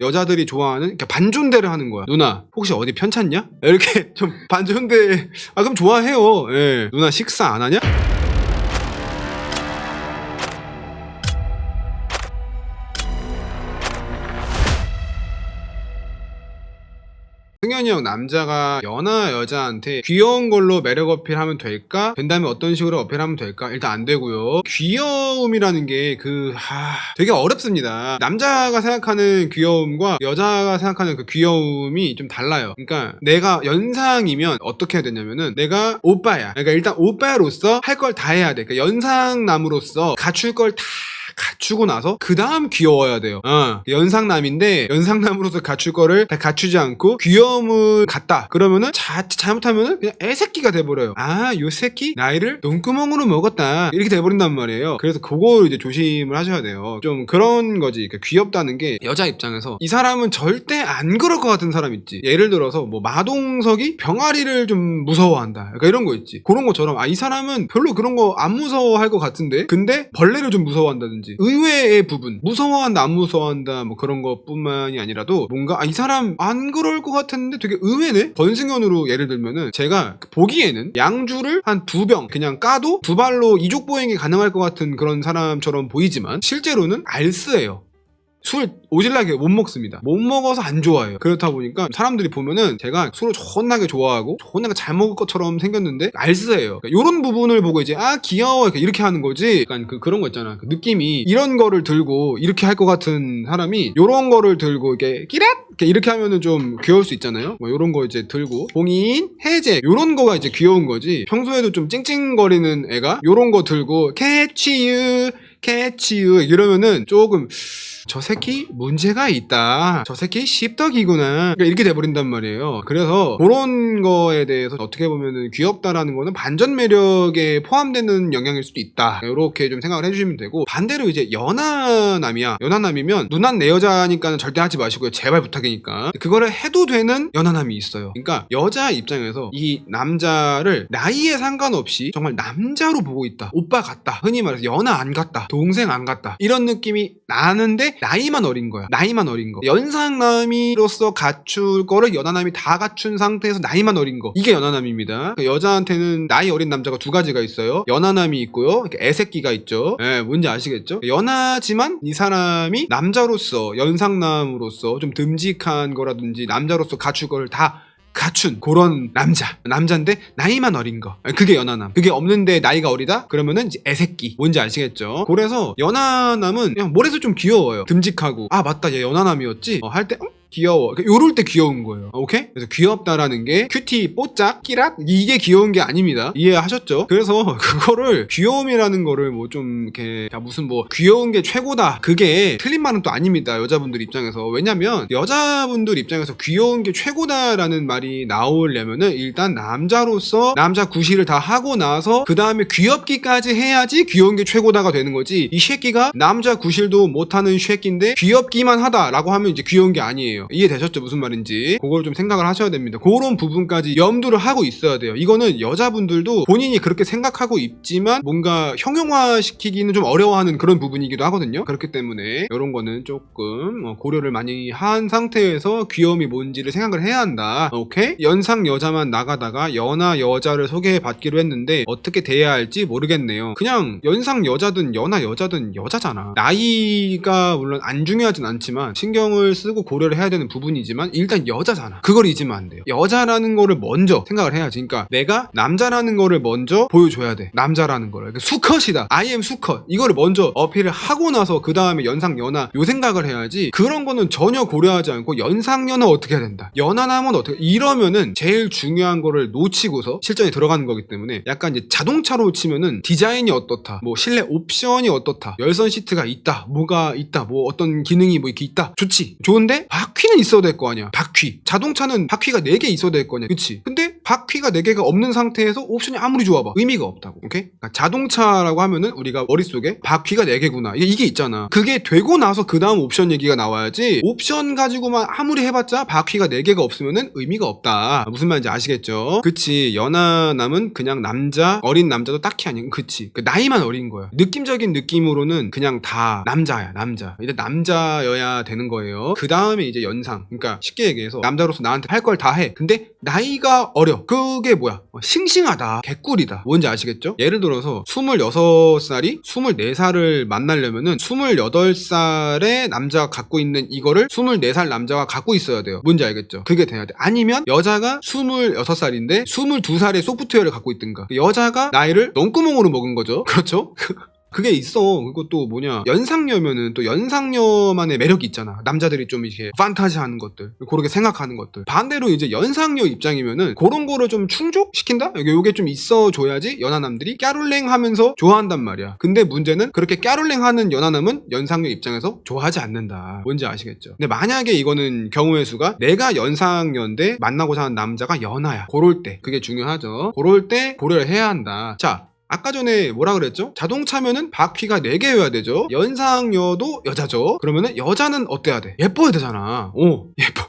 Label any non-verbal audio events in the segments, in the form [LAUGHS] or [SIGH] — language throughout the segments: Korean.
여자들이 좋아하는 그러니까 반존대를 하는 거야. 누나 혹시 어디 편찮냐? 이렇게 [LAUGHS] 좀 반존대 아 그럼 좋아해요. 예. 누나 식사 안 하냐? 승현이 형 남자가 연하 여자한테 귀여운 걸로 매력 어필하면 될까? 된다면 어떤 식으로 어필하면 될까? 일단 안 되고요. 귀여움이라는 게그 되게 어렵습니다. 남자가 생각하는 귀여움과 여자가 생각하는 그 귀여움이 좀 달라요. 그러니까 내가 연상이면 어떻게 해야 되냐면은 내가 오빠야. 그러니까 일단 오빠로서 할 걸 다 해야 돼. 그러니까 연상남으로서 갖출 걸다 갖추고 나서 그 다음 귀여워야 돼요. 어, 연상남인데 연상남으로서 갖출 거를 다 갖추지 않고 귀여움을 갖다. 그러면은 자, 잘못하면은 그냥 애새끼가 돼버려요. 아, 요 새끼 나이를 눈구멍으로 먹었다. 이렇게 돼버린단 말이에요. 그래서 그걸 이제 조심을 하셔야 돼요. 좀 그런 거지. 그 귀엽다는 게 여자 입장에서 이 사람은 절대 안 그럴 것 같은 사람 있지. 예를 들어서 뭐 마동석이 병아리를 좀 무서워한다. 약간 이런 거 있지. 그런 것처럼 아 이 사람은 별로 그런 거 안 무서워할 것 같은데 근데 벌레를 좀 무서워한다든지 의외의 부분. 무서워한다 안 무서워한다 뭐 그런 것뿐만이 아니라도 뭔가 아, 이 사람 안 그럴 것 같았는데 되게 의외네? 권승현으로 예를 들면은 제가 보기에는 양주를 한 두 병 그냥 까도 두 발로 이족 보행이 가능할 것 같은 그런 사람처럼 보이지만 실제로는 알스예요 술 오질나게 못 먹습니다. 못 먹어서 안 좋아해요. 그렇다 보니까 사람들이 보면은 제가 술을 존나게 좋아하고 존나게 잘 먹을 것처럼 생겼는데 알쓰예요. 그러니까 이런 부분을 보고 이제 아 귀여워 이렇게, 이렇게 하는 거지. 약간 그 그런 거 있잖아. 그 느낌이 이런 거를 들고 이렇게 할 것 같은 사람이 이런 거를 들고 이렇게 끼랏 이렇게, 이렇게 하면은 좀 귀여울 수 있잖아요. 뭐 이런 거 이제 들고 봉인 해제 이런 거가 이제 귀여운 거지. 평소에도 좀 찡찡거리는 애가 이런 거 들고 캐치유 캐치유 이러면은 조금 저 새끼 문제가 있다. 저 새끼 씹덕이구나. 그러니까 이렇게 돼버린단 말이에요. 그래서 그런 거에 대해서 어떻게 보면은 귀엽다라는 거는 반전 매력에 포함되는 영향일 수도 있다. 이렇게 좀 생각을 해주시면 되고 반대로 이제 연하남이야. 연하남이면 누난 내 여자니까는 절대 하지 마시고요. 제발 부탁이니까. 그거를 해도 되는 연하남이 있어요. 그러니까 여자 입장에서 이 남자를 나이에 상관없이 정말 남자로 보고 있다. 오빠 같다. 흔히 말해서 연하 안 같다. 동생 안 같다. 이런 느낌이 나는데 나이만 어린 거야. 나이만 어린 거. 연상남이로서 갖출 거를 연하남이 다 갖춘 상태에서 나이만 어린 거. 이게 연하남입니다. 그러니까 여자한테는 나이 어린 남자가 두 가지가 있어요. 연하남이 있고요. 애새끼가 있죠. 예, 뭔지 아시겠죠? 연하지만 이 사람이 남자로서 연상남으로서 좀 듬직한 거라든지 남자로서 갖출 거를 다 갖춘 그런 남자. 남자인데 나이만 어린 거. 그게 연하남. 그게 없는데 나이가 어리다? 그러면은 이제 애새끼. 뭔지 아시겠죠? 그래서 연하남은 그냥 뭐래서 좀 귀여워요. 듬직하고. 아 맞다. 얘 연하남이었지? 어, 할때 음? 귀여워. 그러니까 요럴 때 귀여운 거예요. 오케이? 그래서 귀엽다라는 게 큐티, 뽀짝, 끼랏 이게 귀여운 게 아닙니다. 이해하셨죠? 그래서 [LAUGHS] 그거를 귀여움이라는 거를 뭐 좀 이렇게 야, 무슨 뭐 귀여운 게 최고다. 그게 틀린 말은 또 아닙니다. 여자분들 입장에서. 왜냐면 여자분들 입장에서 귀여운 게 최고다라는 말이 나오려면은 일단 남자로서 남자 구실을 다 하고 나서 그 다음에 귀엽기까지 해야지 귀여운 게 최고다가 되는 거지. 이 새끼가 남자 구실도 못하는 새끼인데 귀엽기만 하다라고 하면 이제 귀여운 게 아니에요. 이해되셨죠? 무슨 말인지. 그걸 좀 생각을 하셔야 됩니다. 그런 부분까지 염두를 하고 있어야 돼요. 이거는 여자분들도 본인이 그렇게 생각하고 있지만 뭔가 형용화 시키기는 좀 어려워하는 그런 부분이기도 하거든요. 그렇기 때문에 이런 거는 조금 어, 고려를 많이 한 상태에서 귀여움이 뭔지를 생각을 해야 한다. 오케이? 연상 여자만 나가다가 연하 여자를 소개해 받기로 했는데 어떻게 대해야 할지 모르겠네요. 그냥 연상 여자든 연하 여자든 여자잖아. 나이가 물론 안 중요하진 않지만 신경을 쓰고 고려를 해야 되는 부분이지만 일단 여자잖아. 그걸 잊으면 안 돼요. 여자라는 거를 먼저 생각을 해야지. 그러니까 내가 남자라는 거를 먼저 보여줘야 돼. 남자라는 거를. 그러니까 수컷이다. I am 수컷. 이거를 먼저 어필을 하고 나서 그 다음에 연상 연하 요 생각을 해야지. 그런 거는 전혀 고려하지 않고 연상 연하 어떻게 해야 된다. 연하남은 어떻게 이러면은 제일 중요한 거를 놓치고서 실전에 들어가는 거기 때문에 약간 이제 자동차로 치면은 디자인이 어떻다. 뭐 실내 옵션이 어떻다. 열선 시트가 있다. 뭐가 있다. 뭐 어떤 기능이 뭐 이렇게 있다. 좋지. 좋은데 바퀴는 있어야 될 거 아니야. 바퀴. 자동차는 바퀴가 4개 있어야 될 거냐. 그치? 근데 바퀴가 4개가 없는 상태에서 옵션이 아무리 좋아봐 의미가 없다고 오케이? 그러니까 자동차라고 하면은 우리가 머릿속에 바퀴가 4개구나 이게, 이게 있잖아 그게 되고 나서 그 다음 옵션 얘기가 나와야지 옵션 가지고만 아무리 해봤자 바퀴가 4개가 없으면은 의미가 없다 무슨 말인지 아시겠죠? 그치 연하남은 그냥 남자 어린 남자도 딱히 아닌 그치 그 나이만 어린 거야 느낌적인 느낌으로는 그냥 다 남자야 남자 이제 남자여야 되는 거예요 그 다음에 이제 연상. 그러니까 쉽게 얘기해서 남자로서 나한테 할 걸 다 해. 근데 나이가 어려. 그게 뭐야? 어, 싱싱하다. 개꿀이다. 뭔지 아시겠죠? 예를 들어서 26살이 24살을 만나려면은 28살의 남자가 갖고 있는 이거를 24살 남자가 갖고 있어야 돼요. 뭔지 알겠죠? 그게 돼야 돼. 아니면 여자가 26살인데 22살의 소프트웨어를 갖고 있든가. 여자가 나이를 똥구멍으로 먹은 거죠. [LAUGHS] 그렇죠? 그게 있어. 그것도 뭐냐. 연상녀면은 또 연상녀만의 매력이 있잖아. 남자들이 좀 이렇게 판타지 하는 것들. 그렇게 생각하는 것들. 반대로 이제 연상녀 입장이면은 그런 거를 좀 충족시킨다? 이게 좀 있어줘야지 연하남들이 까룰랭 하면서 좋아한단 말이야. 근데 문제는 그렇게 까룰랭 하는 연하남은 연상녀 입장에서 좋아하지 않는다. 뭔지 아시겠죠? 근데 만약에 이거는 경우의 수가 내가 연상녀인데 만나고자 하는 남자가 연하야. 그럴 때. 그게 중요하죠. 그럴 때 고려를 해야 한다. 자, 아까 전에 뭐라 그랬죠? 자동차면은 바퀴가 4개여야 되죠? 연상녀도 여자죠? 그러면은 여자는 어때야 돼? 예뻐야 되잖아. 오, 예뻐.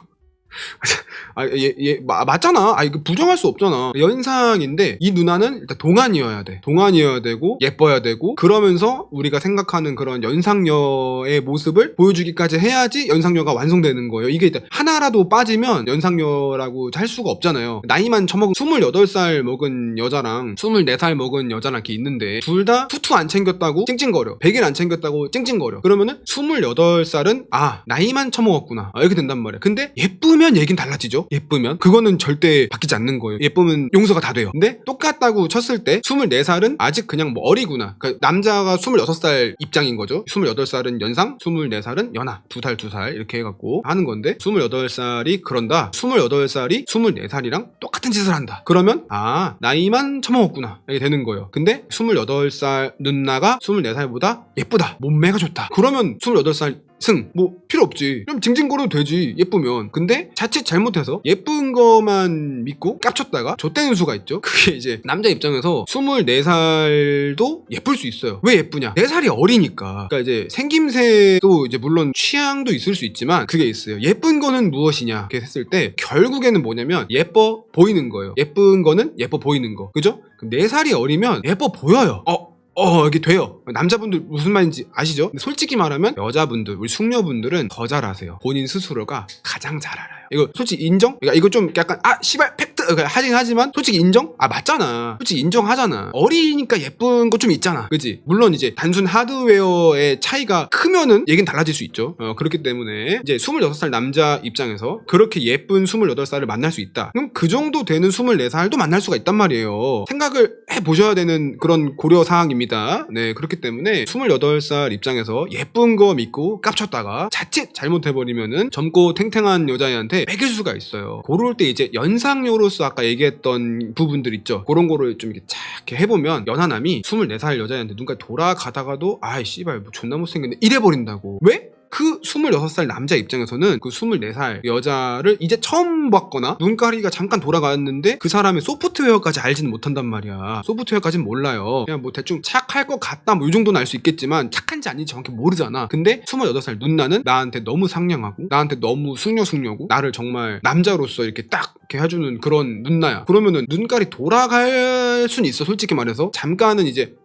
[LAUGHS] 아, 예, 예, 마- 맞잖아. 아, 이거 부정할 수 없잖아. 연상인데, 이 누나는 일단 동안이어야 돼. 동안이어야 되고, 예뻐야 되고, 그러면서 우리가 생각하는 그런 연상녀의 모습을 보여주기까지 해야지 연상녀가 완성되는 거예요. 이게 일단 하나라도 빠지면 연상녀라고 할 수가 없잖아요. 나이만 처먹은 28살 먹은 여자랑 24살 먹은 여자랑 이렇게 있는데, 둘 다 투투 안 챙겼다고 찡찡거려. 100일 안 챙겼다고 찡찡거려. 그러면은 28살은, 아, 나이만 처먹었구나. 아, 이렇게 된단 말이야. 근데 예쁘면 얘긴 달라지죠? 예쁘면. 그거는 절대 바뀌지 않는 거예요. 예쁘면 용서가 다 돼요. 근데 똑같다고 쳤을 때 24살은 아직 그냥 뭐 어리구나. 그러니까 남자가 26살 입장인 거죠. 28살은 연상, 24살은 연하. 두 살, 두 살 이렇게 해갖고 하는 건데 28살이 그런다. 28살이 24살이랑 똑같은 짓을 한다. 그러면 아, 나이만 처먹었구나. 이렇게 되는 거예요. 근데 28살 누나가 24살보다 예쁘다. 몸매가 좋다. 그러면 28살 승, 뭐, 필요 없지. 그럼 징징거려도 되지. 예쁘면. 근데 자칫 잘못해서 예쁜 거만 믿고 깝쳤다가 좆되는 수가 있죠. [LAUGHS] 그게 이제 남자 입장에서 24살도 예쁠 수 있어요. 왜 예쁘냐? 4살이 어리니까. 그러니까 이제 생김새도 이제 물론 취향도 있을 수 있지만 그게 있어요. 예쁜 거는 무엇이냐? 이렇게 했을 때 결국에는 뭐냐면 예뻐 보이는 거예요. 예쁜 거는 예뻐 보이는 거. 그죠? 그럼 4살이 어리면 예뻐 보여요. 어, 어, 이게 돼요. 남자분들 무슨 말인지 아시죠? 솔직히 말하면 여자분들, 우리 숙녀분들은 더 잘하세요. 본인 스스로가 가장 잘 알아요. 이거 솔직히 인정? 그러니까 이거 좀 약간 아 씨발 팩트 그러니까 하긴 하지만 솔직히 인정? 아 맞잖아. 솔직히 인정하잖아. 어리니까 예쁜 거 좀 있잖아. 그지? 물론 이제 단순 하드웨어의 차이가 크면은 얘긴 달라질 수 있죠. 어, 그렇기 때문에 이제 26살 남자 입장에서 그렇게 예쁜 28살을 만날 수 있다. 그럼 그 정도 되는 24살도 만날 수가 있단 말이에요. 생각을 해 보셔야 되는 그런 고려 사항입니다. 네, 그렇기 때문에 28살 입장에서 예쁜 거 믿고 깝쳤다가 자칫 잘못해버리면은 젊고 탱탱한 여자애한테 매길 수가 있어요. 그럴 때 이제 연상녀로서 아까 얘기했던 부분들 있죠. 그런 거를 좀 이렇게 착 해보면 연하남이 24살 여자애한테 눈까지 돌아가다가도 아이 씨발 뭐 존나 못생겼네 이래버린다고. 왜? 그 26살 남자 입장에서는 그 24살 여자를 이제 처음 봤거나 눈가리가 잠깐 돌아갔는데 그 사람의 소프트웨어까지 알지는 못한단 말이야. 소프트웨어까지는 몰라요. 그냥 뭐 대충 착할 것 같다 뭐 이 정도는 알 수 있겠지만 착한지 아닌지 정확히 모르잖아. 근데 28살 누나는 나한테 너무 상냥하고 나한테 너무 숙녀숙녀고 나를 정말 남자로서 이렇게 딱 이렇게 해주는 그런 누나야. 그러면은 눈깔이 돌아갈 순 있어 솔직히 말해서 잠깐은 이제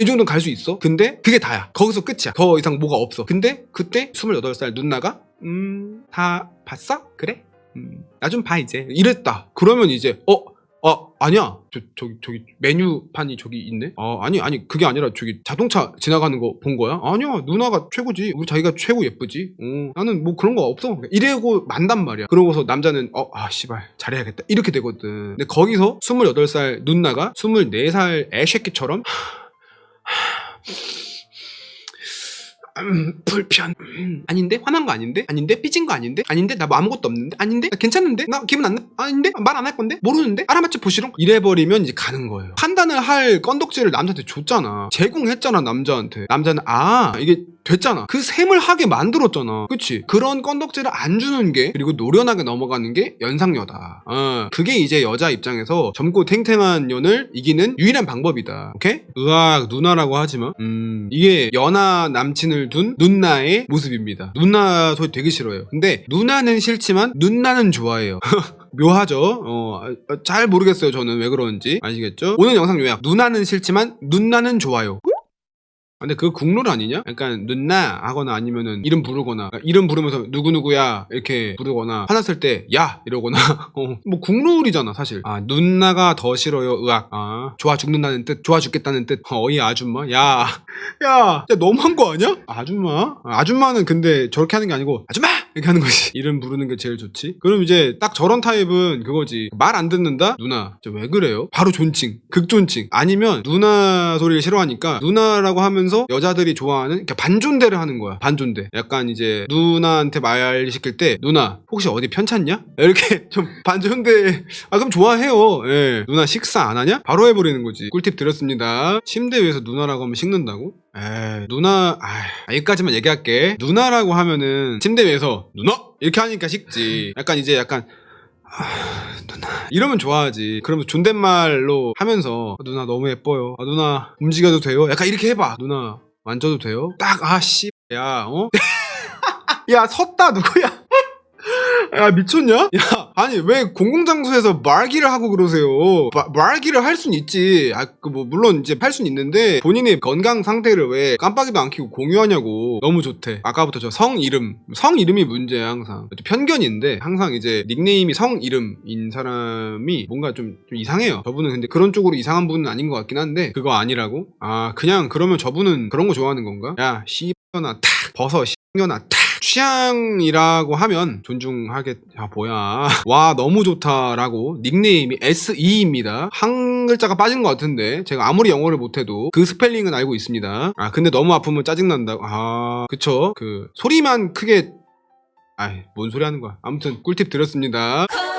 이 정도는 갈 수 있어. 근데 그게 다야. 거기서 끝이야. 더 이상 뭐가 없어. 근데 그때 28살 누나가 음, 다 봤어? 그래? 음, 나 좀 봐 이제. 이랬다. 그러면 이제 어, 어, 아니야. 저, 저기, 저기, 메뉴판이 저기 있네? 어, 아니, 아니, 그게 아니라 저기 자동차 지나가는 거 본 거야? 아니야, 누나가 최고지. 우리 자기가 최고 예쁘지. 어, 나는 뭐 그런 거 없어. 이래고 만단 말이야. 그러고서 남자는, 어, 아, 씨발, 잘해야겠다. 이렇게 되거든. 근데 거기서 28살 누나가 24살 애새끼처럼 음, 불편. 음, 아닌데? 화난 거 아닌데? 아닌데? 삐진 거 아닌데? 아닌데? 나 뭐 아무것도 없는데? 아닌데? 나 괜찮은데? 나 기분 안 나? 아닌데? 말 안 할 건데? 모르는데? 알아맞혀 보시롱? 이래버리면 이제 가는 거예요. 판단을 할 건덕지를 남자한테 줬잖아. 제공했잖아, 남자한테. 남자는, 아, 이게 됐잖아. 그 셈을 하게 만들었잖아. 그치? 그런 건덕지를 안 주는 게 그리고 노련하게 넘어가는 게 연상녀다. 어, 그게 이제 여자 입장에서 젊고 탱탱한 년을 이기는 유일한 방법이다. 오케이? 으악 누나라고 하지만 음 이게 연하 남친을 둔 누나의 모습입니다. 누나 소리 되게 싫어요. 근데 누나는 싫지만 누나는 좋아해요. [LAUGHS] 묘하죠. 어, 아, 잘 모르겠어요. 저는 왜 그러는지 아시겠죠? 오늘 영상 요약. 누나는 싫지만 누나는 좋아요. 아, 근데 그거 국룰 아니냐? 약간 누나 하거나 아니면은 이름 부르거나 이름 부르면서 누구누구야 이렇게 부르거나 화났을 때 야! 이러거나. [LAUGHS] 어, 뭐 국룰이잖아 사실. 아 누나가 더 싫어요 의학. 아 좋아 죽는다는 뜻 좋아 죽겠다는 뜻. 어, 어이 아줌마? 야야 야, [LAUGHS] 너무한 거 아니야? 아줌마? 아, 아줌마는 근데 저렇게 하는 게 아니고 아줌마 이렇게 하는 거지. [LAUGHS] 이름 부르는 게 제일 좋지? 그럼 이제 딱 저런 타입은 그거지. 말 안 듣는다? 누나. 저 왜 그래요? 바로 존칭. 극존칭. 아니면 누나 소리를 싫어하니까 누나라고 하면서 여자들이 좋아하는 반존대를 하는 거야. 반존대. 약간 이제 누나한테 말 시킬 때 누나 혹시 어디 편찮냐? 이렇게 [LAUGHS] 좀 반존대. 아 그럼 좋아해요. 예. 누나 식사 안 하냐? 바로 해버리는 거지. 꿀팁 드렸습니다. 침대 위에서 누나라고 하면 식는다고? 누나 아 여기까지만 얘기할게. 누나라고 하면은 침대 위에서 누나? 이렇게 하니까 식지. 약간 이제 약간 아, 누나. 이러면 좋아하지. 그러면 존댓말로 하면서 아, 누나 너무 예뻐요. 아, 누나 움직여도 돼요? 약간 이렇게 해봐 누나. 만져도 돼요? 딱 아씨 야 어? [LAUGHS] 야 섰다 누구야 야 미쳤냐? 야 아니 왜 공공장소에서 말기를 하고 그러세요? 마- 말기를 할 순 있지. 아 그 뭐 물론 이제 할 순 있는데 본인의 건강 상태를 왜 깜빡이도 안 켜고 공유하냐고. 너무 좋대. 아까부터 저 성 이름 성 이름이 문제야 항상. 편견인데 항상 이제 닉네임이 성 이름인 사람이 뭔가 좀, 좀 이상해요. 저분은 근데 그런 쪽으로 이상한 분은 아닌 것 같긴 한데 그거 아니라고? 아 그냥 그러면 저분은 그런 거 좋아하는 건가? 야 씨년아 탁 벗어 씨년아 탁. 취향이라고 하면 존중하게 아 뭐야. [LAUGHS] 와 너무 좋다라고 닉네임이 SE입니다. 한 글자가 빠진 것 같은데 제가 아무리 영어를 못해도 그 스펠링은 알고 있습니다. 아 근데 너무 아프면 짜증난다고 아 그쵸? 그 소리만 크게 아이 뭔 소리 하는 거야. 아무튼 꿀팁 드렸습니다. Call